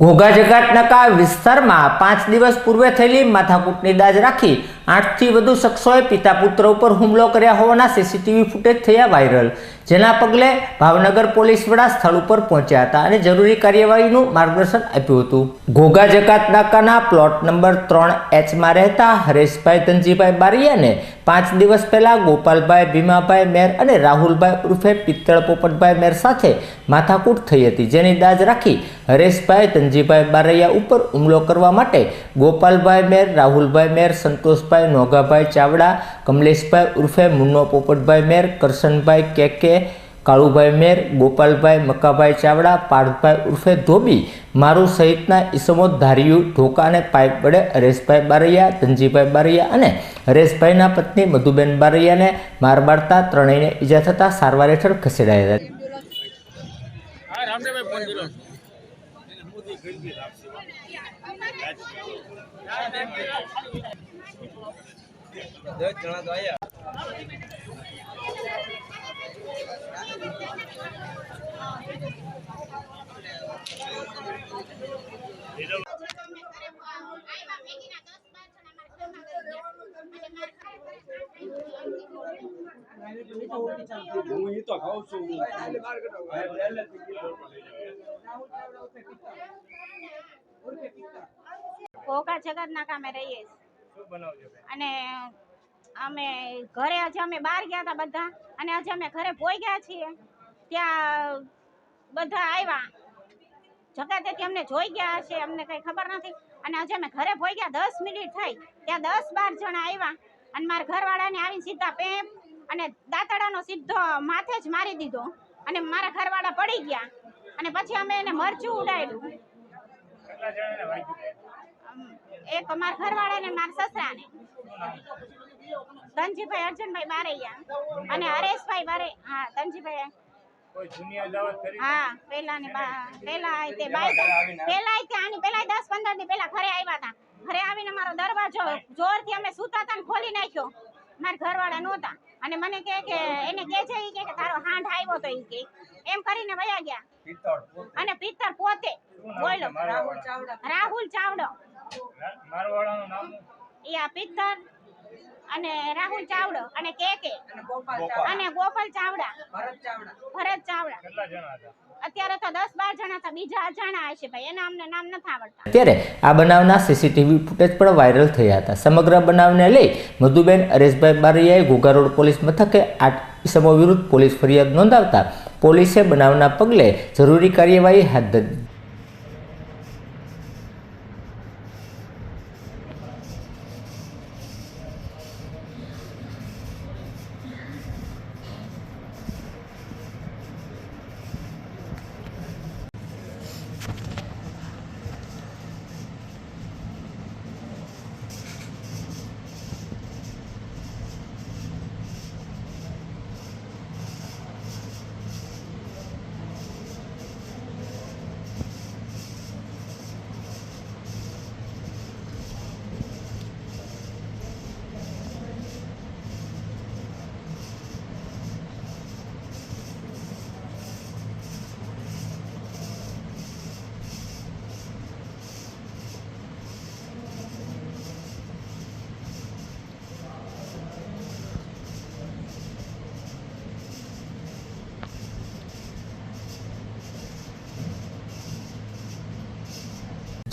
ઘોઘા જગાટનાકા વિસ્તારમાં પાંચ દિવસ પૂર્વે થયેલી માથાકૂટની દાજ રાખી આઠથી વધુ શખ્સોએ પિતા પુત્ર ઉપર હુમલો કર્યા હોવાના સીસીટીવી ફૂટેજ થયા વાયરલ. જેના પગલે ભાવનગર પોલીસ વડા સ્થળ ઉપર પહોંચ્યા હતા અને જરૂરી કાર્યવાહીનું માર્ગદર્શન આપ્યું હતું. ઘોઘા જકાત નાકાના પ્લોટ નંબર ત્રણ એચમાં રહેતા હરેશભાઈ ધનજીભાઈ બારિયાને પાંચ દિવસ પહેલાં ગોપાલભાઈ, ભીમાભાઈ મેર અને રાહુલભાઈ ઉર્ફે પિત્તળ પોપટભાઈ મેર સાથે માથાકૂટ થઈ હતી, જેની દાજ રાખી હરેશભાઈ તનજીભાઈ બારૈયા ઉપર હુમલો કરવા માટે ગોપાલભાઈ મેર, રાહુલભાઈ મેર, સંતોષભાઈ, નોગાભાઈ ચાવડા, કમલેશભાઈ ઉર્ફે મુન્નો પોપટભાઈ મેર, કરશનભાઈ કે કાળુભાઈ મેર, ગોપાલભાઈ મક્કાભાઈ ચાવડા, પાર્થભાઈ ઉર્ફે ધોબી, મારું સહિતના ઈસમો ધારિયું ઢોકા અને પાઇપ વડે હરેશભાઈ બારૈયા, ધનજીભાઈ બારૈયા અને હરેશભાઈના પત્ની મધુબેન બારૈયાને માર મારતા ત્રણેયને ઈજા થતાં સારવાર હેઠળ ખસેડાયા હતા. અને અમે ઘરે હજી અમે બહાર ગયા હતા બધા. અને હજી અમે ઘરે પોઈ ગયા છીએ. ત્યાં બધા આવ્યા જગાતેથી અમને જોઈ ગયા હશે, અમને કઈ ખબર નથી. અને હજી અમે ઘરે ભોઈ ગયા. દસ મિનિટ થઈ. ત્યાં દસ બાર જણા આવ્યા અને મારા ઘરવાળાને આવીને સીધા પેપ અને દાંતડાનો સીધો માથે જ મારી દીધો. અને મારા ઘરવાળા પડી ગયા. અને પછી અમે એને મરચું ઉડાડ્યું. એક અમારા ઘરવાળા ને મારા સસરાને. ધનજીભાઈ અર્જુનભાઈ બારૈયા. અને હરેશભાઈ બારે હા ધનજીભાઈ હા પેલા ને પેલા પેલા આની પેલા દસ પંદર દી પેલા ઘરે આવ્યા હતા. ઘરે આવીને મારો દરવાજો જોરથી અમે સૂતા હતા ખોલી નાખ્યો. મારા ઘરવાળા નહોતા. અને મને કહે કે એને કહે છે ઈ કે તારો હાંડ આવ્યો તો ઈ કે. એમ કરીને વયા ગયા. અને પિત્તર પોતે બોલો રાહુલ મારવાળાનું? રાહુલ ચાવડો. મારવાળાનું નામ ઈ આ પિત્તર અને રાહુલ ચાવડો અને કે કે. ગોપાલ. અને ગોપાલ ચાવડા. ભરત ચાવડા. કેટલા જણા હતા? અત્યારે તો દસ બાર જણા હતા. બીજા અજાણા હશે ભાઈ. એના અમને નામ નથી આવડતા. ત્યારે આ બનાવના સીસીટીવી ફૂટેજ પણ વાયરલ થયા હતા. સમગ્ર બનાવને લઈ મધુબેન અરેશભાઈ બારૈયાએ ઘોઘા રોડ પોલીસ મથકે આઠ ઇસમો વિરુદ્ધ પોલીસ ફરિયાદ નોંધાવતા પોલીસે બનાવના પગલે જરૂરી કાર્યવાહી હાથ ધરી.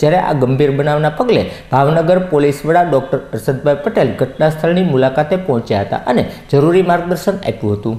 જ્યારે આ ગંભીર બનાવના પગલે ભાવનગર પોલીસ વડા ડોક્ટર હર્ષદભાઈ પટેલ ઘટના સ્થળની મુલાકાતે પહોંચ્યા હતા અને જરૂરી માર્ગદર્શન આપ્યું હતું.